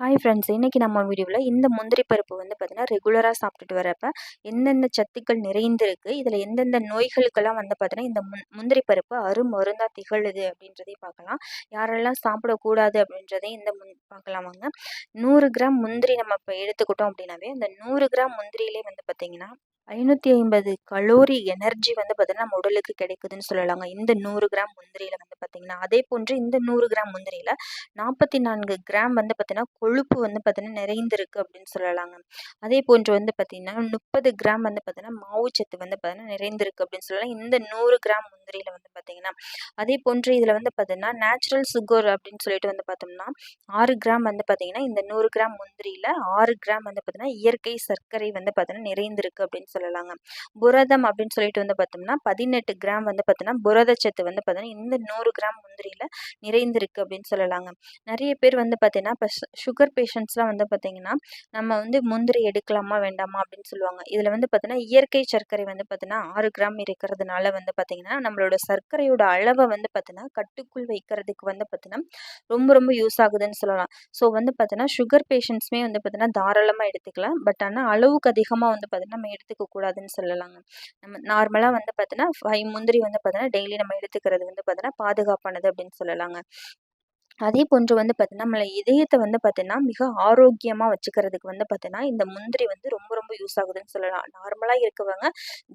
Hi friends இன்றைக்கி நம்ம வீடியோவில் இந்த முந்திரி பருப்பு வந்து பார்த்திங்கன்னா ரெகுலராக சாப்பிட்டுட்டு வரப்ப எந்தெந்த சத்துக்கள் நிறைந்திருக்கு இதில் எந்தெந்த நோய்களுக்கெல்லாம் வந்து பார்த்திங்கன்னா இந்த முந்திரி பருப்பு அருமருந்தாக திகழுது அப்படின்றதையும் பார்க்கலாம். யாரெல்லாம் சாப்பிடக்கூடாது அப்படின்றதையும் இந்த முன் பார்க்கலாம் வாங்க. நூறு கிராம் முந்திரி நம்ம இப்போ எடுத்துக்கிட்டோம் அப்படின்னாவே அந்த நூறு கிராம் முந்திரியிலே வந்து பார்த்திங்கன்னா ஐநூற்றி ஐம்பது கலோரி எனர்ஜி வந்து பார்த்திங்கன்னா நம்ம உடலுக்கு கிடைக்குதுன்னு சொல்லலாங்க. இந்த நூறு கிராம் முந்திரியில் வந்து பார்த்திங்கன்னா அதே போன்று இந்த நூறு கிராம் முந்திரியில் நாற்பத்தி நான்கு கிராம் வந்து பார்த்திங்கன்னா கொழுப்பு வந்து பார்த்திங்கன்னா நிறைந்திருக்கு அப்படின்னு சொல்லலாங்க. அதே போன்று வந்து பார்த்திங்கன்னா முப்பது கிராம் வந்து பார்த்திங்கன்னா மாவுச்சத்து வந்து பார்த்திங்கன்னா நிறைந்திருக்கு அப்படின்னு சொல்லலாம். இந்த நூறு கிராம் முந்திரியில் வந்து பார்த்திங்கன்னா அதே போன்று இதில் வந்து பார்த்திங்கன்னா நேச்சுரல் சுகர் அப்படின்னு சொல்லிட்டு வந்து பார்த்தோம்னா ஆறு கிராம் வந்து பார்த்திங்கன்னா இந்த நூறு கிராம் முந்திரியில் ஆறு கிராம் வந்து பார்த்திங்கன்னா இயற்கை சர்க்கரை வந்து பார்த்திங்கன்னா நிறைந்திருக்கு அப்படின்னு சொல்லலாங்க புரதம் அப்படின்னு சொல்லிட்டு வந்து பார்த்தோம்னா பதினெட்டு கிராம் வந்து பார்த்தோம்னா புரதச்சத்து வந்து பார்த்தோன்னா இந்த நூறு கிராம் முந்திரியில் நிறைந்திருக்கு அப்படின்னு சொல்லலாங்க நிறைய பேர் வந்து பார்த்தீங்கன்னா இப்போ சுகர் பேஷண்ட்ஸ்லாம் வந்து பார்த்தீங்கன்னா நம்ம வந்து முந்திரி எடுக்கலாமா வேண்டாமா அப்படின்னு சொல்லுவாங்க இதில் வந்து பார்த்தீங்கன்னா இயற்கை சர்க்கரை வந்து பார்த்தீங்கன்னா ஆறு கிராம் இருக்கிறதுனால வந்து பார்த்தீங்கன்னா நம்மளோட சர்க்கரையோட அளவை வந்து பார்த்தீங்கன்னா கட்டுக்குள் வைக்கிறதுக்கு வந்து பார்த்தீங்கன்னா ரொம்ப ரொம்ப யூஸ் ஆகுதுன்னு சொல்லலாம் ஸோ வந்து பார்த்தீங்கன்னா சுகர் பேஷண்ட்ஸுமே வந்து பார்த்தீங்கன்னா தாராளமாக எடுத்துக்கலாம் பட் ஆனால் அளவுக்கு அதிகமாக வந்து பார்த்தீங்கன்னா நம்ம எடுத்துக்க கூடாதுன்னு சொல்லலாங்க. நம்ம நார்மலாக வந்து பார்த்தீங்கன்னா ஃபைவ் முந்திரி வந்து பார்த்தீங்கன்னா டெய்லி நம்ம எடுத்துக்கிறது வந்து பார்த்தீங்கன்னா பாதுகாப்பானது அப்படின்னு சொல்லலாங்க. அதே போன்று வந்து பார்த்தீங்கன்னா நம்மளை இதயத்தை வந்து பார்த்தீங்கன்னா மிக ஆரோக்கியமாக வச்சுக்கிறதுக்கு வந்து பார்த்தீங்கன்னா இந்த முந்திரி வந்து ரொம்ப ரொம்ப யூஸ் ஆகுதுன்னு சொல்லலாம் நார்மலாக இருக்கவங்க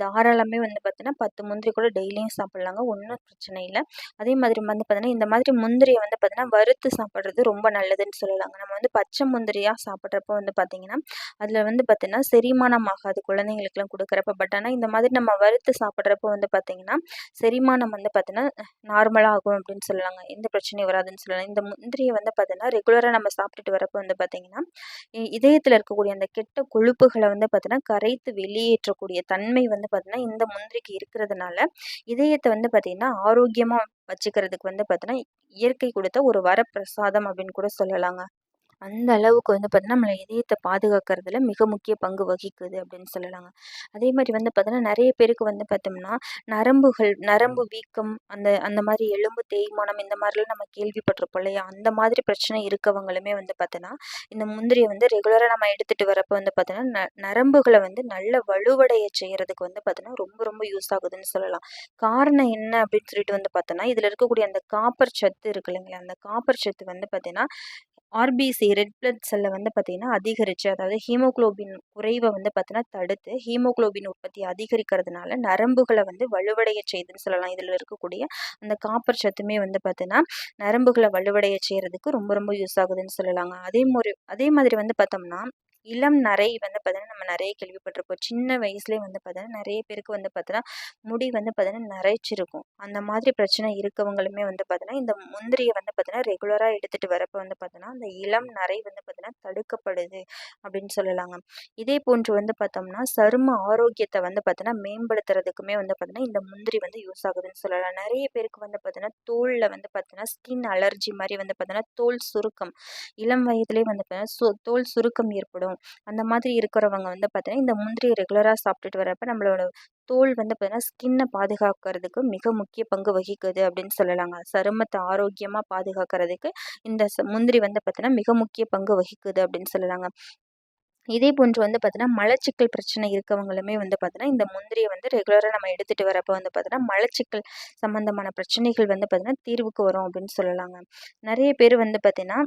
தாராளமே வந்து பார்த்தீங்கன்னா பத்து முந்திரி கூட டெய்லியும் சாப்பிட்லாங்க ஒன்றும் பிரச்சனை இல்லை அதே மாதிரி வந்து பார்த்தீங்கன்னா இந்த மாதிரி முந்திரியை வந்து பார்த்தீங்கன்னா வறுத்து சாப்பிட்றது ரொம்ப நல்லதுன்னு சொல்லலாங்க நம்ம வந்து பச்சை முந்திரியாக சாப்பிட்றப்ப வந்து பார்த்திங்கன்னா அதில் வந்து பார்த்தீங்கன்னா செரிமானம் ஆகாது குழந்தைங்களுக்குலாம் கொடுக்குறப்ப பட் ஆனால் இந்த மாதிரி நம்ம வறுத்து சாப்பிட்றப்ப வந்து பார்த்திங்கன்னா செரிமானம் வந்து பார்த்தீங்கன்னா நார்மலாக ஆகும் அப்படின்னு சொல்லலாங்க எந்த பிரச்சனையும் வராதுன்னு சொல்லலாம் இந்த முந்திரியை வந்து பார்த்தீங்கன்னா ரெகுலராக நம்ம சாப்பிட்டுட்டு வரப்போ வந்து பார்த்திங்கன்னா இதயத்தில் இருக்கக்கூடிய அந்த கெட்ட கொழுப்புகளை வந்து பார்த்தீங்கன்னா கரைத்து வெளியேற்றக்கூடிய தன்மை வந்து பார்த்திங்கன்னா இந்த முந்திரிக்கு இருக்கிறதுனால இதயத்தை வந்து பார்த்திங்கன்னா ஆரோக்கியமாக வச்சுக்கிறதுக்கு வந்து பார்த்தீங்கன்னா இயற்கை கொடுத்த ஒரு வரப்பிரசாதம் அப்படின்னு கூட சொல்லலாங்க. அந்த அளவுக்கு வந்து பார்த்தீங்கன்னா நம்மளை இதயத்தை பாதுகாக்கிறதுல மிக முக்கிய பங்கு வகிக்குது அப்படின்னு சொல்லலாங்க. அதே மாதிரி வந்து பார்த்தீங்கன்னா நிறைய பேருக்கு வந்து பார்த்தோம்னா நரம்புகள் நரம்பு வீக்கம் அந்த அந்த மாதிரி எலும்பு தேய்மானம் இந்த மாதிரிலாம் நம்ம கேள்விப்பட்டிருப்போம் இல்லையா? அந்த மாதிரி பிரச்சனை இருக்கவங்களுமே வந்து பார்த்தோன்னா இந்த முந்திரியை வந்து ரெகுலராக நம்ம எடுத்துகிட்டு வரப்போ வந்து பார்த்தோன்னா ந நரம்புகளை வந்து நல்ல வலுவடைய செய்கிறதுக்கு வந்து பார்த்தோன்னா ரொம்ப ரொம்ப யூஸ் ஆகுதுன்னு சொல்லலாம். காரணம் என்ன அப்படின்னு சொல்லிட்டு வந்து பார்த்தோன்னா இதில் இருக்கக்கூடிய அந்த காப்பர் சத்து இருக்கு இல்லைங்களா? அந்த காப்பர் சத்து வந்து பார்த்தீங்கன்னா ஆர்பிசி ரெட் பிளட் செல்லை வந்து பார்த்திங்கன்னா அதிகரித்து அதாவது ஹீமோக்ளோபின் குறைவை வந்து பார்த்திங்கன்னா தடுத்து ஹீமோக்ளோபின் உற்பத்தி அதிகரிக்கிறதுனால நரம்புகளை வந்து வலுவடைய செய்யுதுன்னு சொல்லலாம். இதில் இருக்கக்கூடிய அந்த காப்பர் சத்துமே வந்து பார்த்திங்கன்னா நரம்புகளை வலுவடைய செய்கிறதுக்கு ரொம்ப ரொம்ப யூஸ் ஆகுதுன்னு சொல்லலாங்க. அதே மாதிரி அதே மாதிரி வந்து பார்த்தோம்னா இளம் நரை வந்து பார்த்தீங்கன்னா நம்ம நிறைய கேள்விப்பட்டிருப்போம் சின்ன வயசுலேயே வந்து பார்த்தீங்கன்னா நிறைய பேருக்கு வந்து பார்த்தீங்கன்னா முடி வந்து பார்த்தீங்கன்னா நரைச்சிருக்கும் அந்த மாதிரி பிரச்சனை இருக்கவங்களுமே வந்து பார்த்தீங்கன்னா இந்த முந்திரியை வந்து பார்த்தீங்கன்னா ரெகுலராக எடுத்துகிட்டு வரப்போ வந்து பார்த்தீங்கன்னா அந்த இளம் நரை வந்து பார்த்தீங்கன்னா தடுக்கப்படுது அப்படின்னு சொல்லலாங்க இதே போன்று வந்து பார்த்தோம்னா சரும ஆரோக்கியத்தை வந்து பார்த்தீங்கன்னா மேம்படுத்துறதுக்குமே வந்து பார்த்தீங்கன்னா இந்த முந்திரி வந்து யூஸ் ஆகுதுன்னு சொல்லலாம் நிறைய பேருக்கு வந்து பார்த்தீங்கன்னா தோலில் வந்து பார்த்தீங்கன்னா ஸ்கின் அலர்ஜி மாதிரி வந்து பார்த்தீங்கன்னா தோல் சுருக்கம் இளம் வயதுலேயே வந்து பார்த்தீங்கன்னா தோல் சுருக்கம் ஏற்படும் அந்த மாதிரி இருக்கிறவங்க வந்து பார்த்தீங்கன்னா இந்த முந்திரியை ரெகுலராக சாப்பிட்டுட்டு வரப்போ நம்மளோட தோல் வந்து பார்த்திங்கன்னா ஸ்கின்னை பாதுகாக்கிறதுக்கு மிக முக்கிய பங்கு வகிக்குது அப்படின்னு சொல்லலாங்க. சருமத்தை ஆரோக்கியமாக பாதுகாக்கிறதுக்கு இந்த முந்திரி வந்து பார்த்தீங்கன்னா மிக முக்கிய பங்கு வகிக்குது அப்படின்னு சொல்லலாங்க. இதே போன்று வந்து பார்த்தீங்கன்னா மலச்சிக்கல் பிரச்சனை இருக்கவங்களுமே வந்து பார்த்தீங்கன்னா இந்த முந்திரியை வந்து ரெகுலராக நம்ம எடுத்துகிட்டு வரப்போ வந்து பார்த்தீங்கன்னா மலச்சிக்கல் சம்மந்தமான பிரச்சனைகள் வந்து பார்த்தீங்கன்னா தீர்வுக்கு வரும் அப்படின்னு சொல்லலாங்க. நிறைய பேர் வந்து பார்த்தீங்கன்னா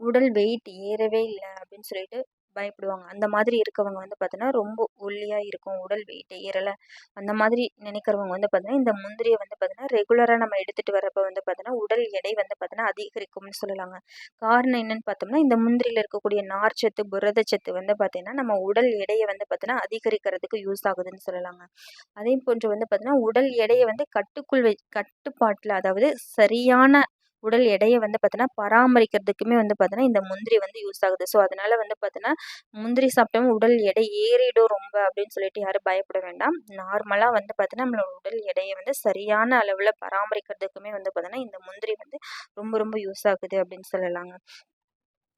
உடல் வெயிட் ஏறவே இல்லை அப்படின்னு சொல்லிட்டு பயப்படுவாங்க. அந்த மாதிரி இருக்கவங்க வந்து பார்த்தீங்கன்னா ரொம்ப ஒல்லியாக இருக்கும் உடல் வெயிட் ஏறலை. அந்த மாதிரி நினைக்கிறவங்க வந்து பார்த்தீங்கன்னா இந்த முந்திரியை வந்து பார்த்தீங்கன்னா ரெகுலராக நம்ம எடுத்துகிட்டு வரப்போ வந்து பார்த்தீங்கன்னா உடல் எடை வந்து பார்த்தீங்கன்னா அதிகரிக்கும்னு சொல்லலாங்க. காரணம் என்னன்னு பார்த்தோம்னா இந்த முந்திரியில் இருக்கக்கூடிய நார்ச்சத்து புரதச்சத்து வந்து பார்த்தீங்கன்னா நம்ம உடல் எடையை வந்து பார்த்தீங்கன்னா அதிகரிக்கிறதுக்கு யூஸ் ஆகுதுன்னு சொல்லலாங்க. அதே போன்று வந்து பார்த்தீங்கன்னா உடல் எடையை வந்து கட்டுக்குள் வை கட்டுப்பாட்டில் அதாவது சரியான உடல் எடையை வந்து பார்த்தீங்கன்னா பராமரிக்கிறதுக்குமே வந்து பார்த்தீங்கன்னா இந்த முந்திரி வந்து யூஸ் ஆகுது. ஸோ அதனால் வந்து பார்த்தீங்கன்னா முந்திரி சாப்பிட்டோம் உடல் எடை ஏறிடும் ரொம்ப அப்படின்னு சொல்லிட்டு யாரும் பயப்பட வேண்டாம். நார்மலாக வந்து பார்த்தீங்கன்னா நம்மளோட உடல் எடையை வந்து சரியான அளவில் பராமரிக்கிறதுக்குமே வந்து பார்த்தோன்னா இந்த முந்திரி வந்து ரொம்ப ரொம்ப யூஸ் ஆகுது அப்படின்னு சொல்லலாங்க.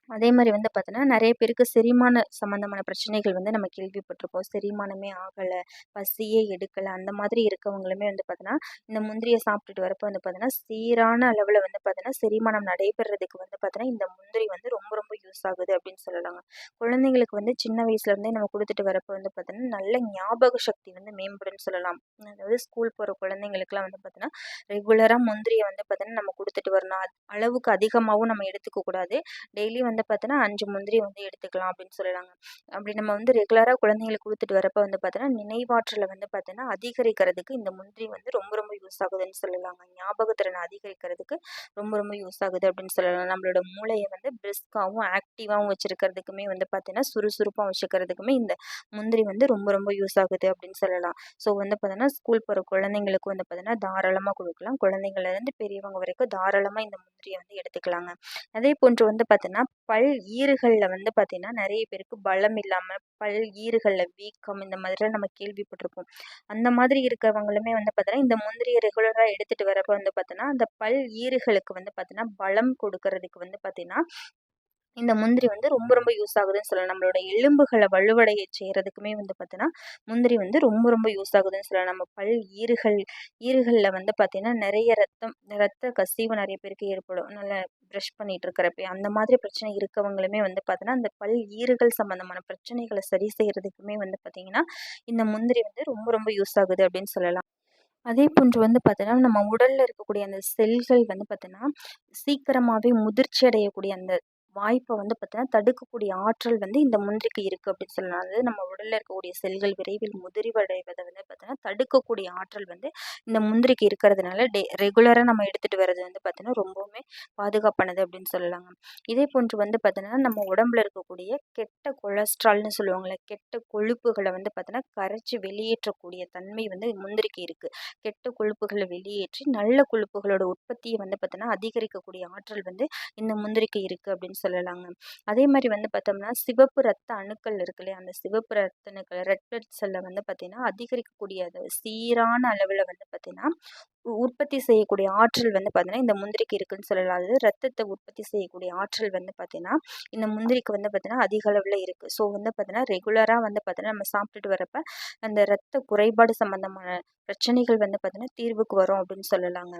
அதே மாதிரி வந்து பார்த்தோன்னா நிறைய பேருக்கு செரிமான சம்மந்தமான பிரச்சனைகள் வந்து நம்ம கேள்விப்பட்டிருப்போம். செரிமானமே ஆகலை பசியே எடுக்கலை அந்த மாதிரி இருக்கவங்களுமே வந்து பார்த்தோன்னா இந்த முந்திரியை சாப்பிட்டுட்டு வரப்போ வந்து பார்த்தோன்னா சீரான அளவில் வந்து பார்த்தோன்னா செரிமானம் நடைபெறதுக்கு வந்து பார்த்தோன்னா இந்த முந்திரி வந்து ரொம்ப ரொம்ப யூஸ் ஆகுது அப்படின்னு சொல்லலாங்க. குழந்தைங்களுக்கு வந்து சின்ன வயசுலேருந்தே நம்ம கொடுத்துட்டு வரப்போ வந்து பார்த்தோன்னா நல்ல ஞாபக சக்தி வந்து மேம்படும்னு சொல்லலாம். அதாவது ஸ்கூல் போகிற குழந்தைங்களுக்குலாம் வந்து பார்த்தோன்னா ரெகுலராக முந்திரியை வந்து பார்த்தோன்னா நம்ம கொடுத்துட்டு வரணும். அளவுக்கு அதிகமாகவும் நம்ம எடுத்துக்க கூடாது. டெய்லி வந்து வந்து பார்த்தோன்னா அஞ்சு முந்திரி வந்து எடுத்துக்கலாம் அப்படின்னு சொல்லலாங்க அப்படி நம்ம வந்து ரெகுலராக குழந்தைங்களுக்கு கொடுத்துட்டு வரப்போ வந்து பார்த்தோன்னா நினைவாற்றலை வந்து பார்த்தோன்னா அதிகரிக்கிறதுக்கு இந்த முந்திரி வந்து ரொம்ப ரொம்ப யூஸ் ஆகுதுன்னு சொல்லலாங்க. ஞாபகத்திறனை அதிகரிக்கிறதுக்கு ரொம்ப ரொம்ப யூஸ் ஆகுது அப்படின்னு சொல்லலாம். நம்மளோட மூளையை வந்து பிரிஸ்காகவும் ஆக்டிவாகவும் வச்சுருக்கிறதுக்குமே வந்து பார்த்தீங்கன்னா சுறுசுறுப்பாக வச்சுக்கிறதுக்குமே இந்த முந்திரி வந்து ரொம்ப ரொம்ப யூஸ் ஆகுது அப்படின்னு சொல்லலாம். ஸோ வந்து பார்த்தீங்கன்னா ஸ்கூல் போகிற குழந்தைங்களுக்கு வந்து பார்த்தீங்கன்னா தாராளமாக கொடுக்கலாம். குழந்தைங்கள்லேருந்து பெரியவங்க வரைக்கும் தாராளமாக இந்த முந்திரியை வந்து எடுத்துக்கலாங்க. அதே போன்று வந்து பார்த்தீங்கன்னா பல் ஈறுகளில் வந்து பார்த்திங்கன்னா நிறைய பேருக்கு பலம் இல்லாமல் பல் ஈறுகளில் வீக்கம் இந்த மாதிரிலாம் நம்ம கேள்விப்பட்டிருப்போம். அந்த மாதிரி இருக்கிறவங்களுமே வந்து பார்த்தீங்கன்னா இந்த முந்திரியை ரெகுலராக எடுத்துகிட்டு வரப்போ வந்து பார்த்தோன்னா அந்த பல் ஈறுகளுக்கு வந்து பார்த்தீங்கன்னா பலம் கொடுக்கறதுக்கு வந்து பார்த்திங்கன்னா இந்த முந்திரி வந்து ரொம்ப ரொம்ப யூஸ் ஆகுதுன்னு சொல்லலாம். நம்மளோட எலும்புகளை வலுவடைய செய்கிறதுக்குமே வந்து பார்த்தீங்கன்னா முந்திரி வந்து ரொம்ப ரொம்ப யூஸ் ஆகுதுன்னு சொல்லலாம். நம்ம பல் ஈறுகள் ஈறுகளில் வந்து பார்த்திங்கன்னா நிறைய ரத்தம் ரத்த கசிவு நிறைய பேருக்கு ஏற்படும். நல்லா ப்ரஷ் பண்ணிகிட்டு இருக்கிறப்ப அந்த மாதிரி பிரச்சனை இருக்கவங்களுமே வந்து பார்த்தோன்னா அந்த பல் ஈறுகள் சம்மந்தமான பிரச்சனைகளை சரி செய்கிறதுக்குமே வந்து பார்த்திங்கன்னா இந்த முந்திரி வந்து ரொம்ப ரொம்ப யூஸ் ஆகுது அப்படின்னு சொல்லலாம். அதே போன்று வந்து பார்த்தோன்னா நம்ம உடலில் இருக்கக்கூடிய அந்த செல்கள் வந்து பார்த்தோன்னா சீக்கிரமாகவே முதிர்ச்சி அடையக்கூடிய அந்த வாய்ப்பை வந்து பார்த்தீங்கன்னா தடுக்கக்கூடிய ஆற்றல் வந்து இந்த முந்திரிக்கு இருக்குது அப்படின்னு சொல்லலாம். அதாவது நம்ம உடலில் இருக்கக்கூடிய செல்கள் விரைவில் முதிர்வடைவதை வந்து பார்த்தீங்கன்னா தடுக்கக்கூடிய ஆற்றல் வந்து இந்த முந்திரிக்கு இருக்கிறதுனால டே ரெகுலராக நம்ம எடுத்துகிட்டு வர்றது வந்து பார்த்தீங்கன்னா ரொம்பவுமே பாதுகாப்பானது அப்படின்னு சொல்லலாங்க. இதே போன்று வந்து பார்த்தீங்கன்னா நம்ம உடம்புல இருக்கக்கூடிய கெட்ட கொலஸ்ட்ரால்னு சொல்லுவாங்கள்ல கெட்ட கொழுப்புகளை வந்து பார்த்தீங்கன்னா கரைச்சி வெளியேற்றக்கூடிய தன்மை வந்து முந்திரிக்கு இருக்குது கெட்ட கொழுப்புகளை வெளியேற்றி நல்ல கொழுப்புகளோட உற்பத்தியை வந்து பார்த்தீங்கன்னா அதிகரிக்கக்கூடிய ஆற்றல் வந்து இந்த முந்திரிக்கு இருக்குது அப்படின்னு சொல்லலாங்க. அதே மாதிரி வந்து பார்த்தோம்னா சிவப்பு ரத்த அணுக்கள் இருக்கு இல்லையா? அந்த சிவப்பு ரத்த அணுக்கள் ரெட் பிளட் செல்லை வந்து பார்த்திங்கன்னா அதிகரிக்கக்கூடிய அது சீரான அளவில் வந்து பார்த்திங்கன்னா உற்பத்தி செய்யக்கூடிய ஆற்றல் வந்து பார்த்திங்கன்னா இந்த முந்திரிக்கு இருக்குன்னு சொல்லலாம். அது ரத்தத்தை உற்பத்தி செய்யக்கூடிய ஆற்றல் வந்து பார்த்திங்கன்னா இந்த முந்திரிக்கு வந்து பார்த்திங்கன்னா அதிக அளவில் இருக்குது ஸோ வந்து பார்த்திங்கன்னா ரெகுலராக வந்து பார்த்திங்கன்னா நம்ம சாப்பிட்டுட்டு வரப்ப அந்த ரத்த குறைபாடு சம்மந்தமான பிரச்சனைகள் வந்து பார்த்திங்கன்னா தீர்வுக்கு வரும் அப்படின்னு சொல்லலாங்க.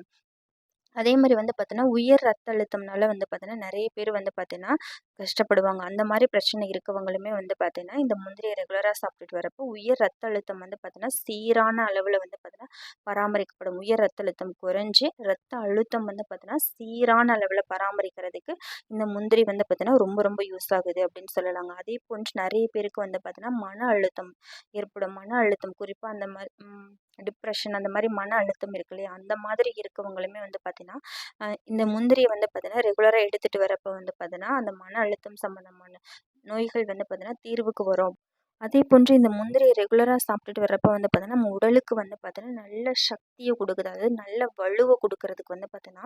அதே மாதிரி வந்து பார்த்தோன்னா உயர் ரத்த அழுத்தம்னால வந்து பார்த்தோன்னா நிறைய பேர் வந்து பார்த்தீங்கன்னா கஷ்டப்படுவாங்க அந்த மாதிரி பிரச்சனை இருக்கவங்களுமே வந்து பார்த்தீங்கன்னா இந்த முந்திரியை ரெகுலராக சாப்பிட்டுட்டு வரப்போ உயர் ரத்த அழுத்தம் வந்து பார்த்தீங்கன்னா சீரான அளவில் வந்து பார்த்தீங்கன்னா பராமரிக்கப்படும் உயர் ரத்த அழுத்தம் குறைஞ்சி ரத்த அழுத்தம் வந்து பார்த்தீங்கன்னா சீரான அளவில் பராமரிக்கிறதுக்கு இந்த முந்திரி வந்து பார்த்தீங்கன்னா ரொம்ப ரொம்ப யூஸ் ஆகுது அப்படின்னு சொல்லலாங்க அதே போன்று நிறைய பேருக்கு வந்து பார்த்தீங்கன்னா மன அழுத்தம் ஏற்படும் மன அழுத்தம் குறிப்பாக அந்த மாதிரி டிப்ரெஷன் அந்த மாதிரி மன அழுத்தம் இருக்கு இல்லையா அந்த மாதிரி இருக்கவங்களுமே வந்து பார்த்தீங்கன்னா இந்த முந்திரியை வந்து பார்த்தீங்கன்னா ரெகுலராக எடுத்துகிட்டு வரப்போ வந்து பார்த்தீங்கன்னா அந்த மன அழுத்தம் சம்மந்தமான நோய்கள் வந்து பார்த்தீங்கன்னா தீர்வுக்கு வரும். அதே போன்று இந்த முந்திரியை ரெகுலராக சாப்பிட்டுட்டு வரப்போ வந்து பார்த்தோன்னா நம்ம உடலுக்கு வந்து பார்த்தோன்னா நல்ல சக்தியை கொடுக்குது. அதாவது நல்ல வலுவை கொடுக்கறதுக்கு வந்து பார்த்தோன்னா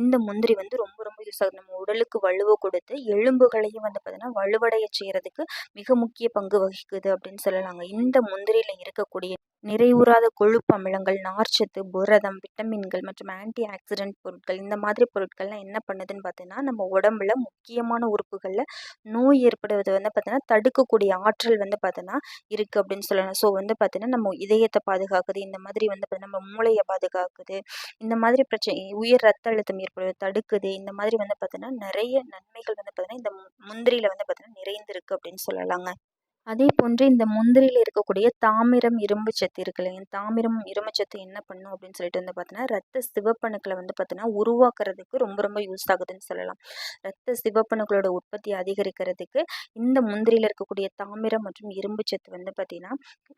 இந்த முந்திரி வந்து ரொம்ப ரொம்ப யூஸ் ஆகுது. நம்ம உடலுக்கு வலுவை கொடுத்து எலும்புகளையும் வந்து பார்த்தோன்னா வலுவடைய செய்கிறதுக்கு மிக முக்கிய பங்கு வகிக்குது அப்படின்னு சொல்லலாங்க. இந்த முந்திரியில் இருக்கக்கூடிய நிறைவுறாத கொழுப்பு அமிலங்கள் நார்ச்சத்து புரதம் விட்டமின்கள் மற்றும் ஆன்டி ஆக்சிடென்ட் பொருட்கள் இந்த மாதிரி பொருட்கள்லாம் என்ன பண்ணுதுன்னு பார்த்தீங்கன்னா நம்ம உடம்புல முக்கியமான உறுப்புகளில் நோய் ஏற்படுவது வந்து பார்த்தீங்கன்னா தடுக்கக்கூடிய ஆற்றல் வந்து பார்த்தீங்கன்னா இருக்குது அப்படின்னு சொல்லலாம். ஸோ வந்து பார்த்தீங்கன்னா நம்ம இதயத்தை பாதுகாக்குது இந்த மாதிரி வந்து பார்த்தீங்கன்னா நம்ம மூளையை பாதுகாக்குது இந்த மாதிரி பிரச்சனை உயர் ரத்த அழுத்தம் ஏற்படுவது தடுக்குது இந்த மாதிரி வந்து பார்த்தீங்கன்னா நிறைய நன்மைகள் வந்து பார்த்தீங்கன்னா இந்த முந்திரியில் வந்து பார்த்தீங்கன்னா நிறைந்திருக்கு அப்படின்னு சொல்லலாங்க. அதே போன்று இந்த முந்திரியில் இருக்கக்கூடிய தாமிரம் இரும்பு சத்து இருக்கு இல்லைங்க. தாமிரம் இரும்பு சத்து என்ன பண்ணும் அப்படின்னு சொல்லிட்டு வந்து பார்த்தீங்கன்னா ரத்த சிவப்பணுக்களை வந்து பார்த்தீங்கன்னா உருவாக்குறதுக்கு ரொம்ப ரொம்ப யூஸ் ஆகுதுன்னு சொல்லலாம். ரத்த சிவப்பணுக்களோட உற்பத்தி அதிகரிக்கிறதுக்கு இந்த முந்திரியில் இருக்கக்கூடிய தாமிரம் மற்றும் இரும்பு சத்து வந்து பார்த்திங்கன்னா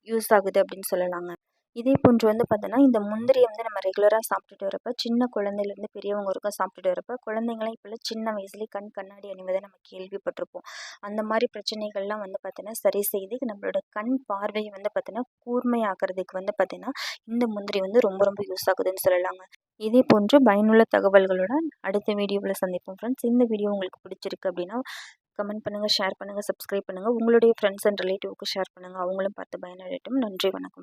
யூஸ் ஆகுது அப்படின்னு சொல்லலாங்க. இதே போன்று வந்து பார்த்தோன்னா இந்த முந்திரியை வந்து நம்ம ரெகுலராக சாப்பிட்டுட்டு வரப்போ சின்ன குழந்தையிலேருந்து பெரியவங்க வரைக்கும் சாப்பிட்டுட்டு வரப்போ குழந்தைங்களாம் இப்போல்லாம் சின்ன வயசுலேயே கண் கண்ணாடி அணிவதை நம்ம கேள்விப்பட்டிருப்போம். அந்த மாதிரி பிரச்சனைகள்லாம் வந்து பார்த்தோன்னா சரி செய்து நம்மளோட கண் பார்வையை வந்து பார்த்தோன்னா கூர்மையாக்குறதுக்கு வந்து பார்த்திங்கன்னா இந்த முந்திரி வந்து ரொம்ப ரொம்ப யூஸ் ஆகுதுன்னு சொல்லலாங்க. இதே போன்று பயனுள்ள தகவல்களுடன் அடுத்த வீடியோவில் சந்திப்போம் ஃப்ரெண்ட்ஸ் இந்த வீடியோ உங்களுக்கு பிடிச்சிருக்கு அப்படின்னா கமெண்ட் பண்ணுங்கள் ஷேர் பண்ணுங்கள் சப்ஸ்கிரைப் பண்ணுங்கள் உங்களுடைய ஃப்ரெண்ட்ஸ் அண்ட் ரிலேட்டிவ்க்கு ஷேர் பண்ணுங்கள் அவங்களும் பார்த்து பயனடையட்டும். நன்றி வணக்கம்.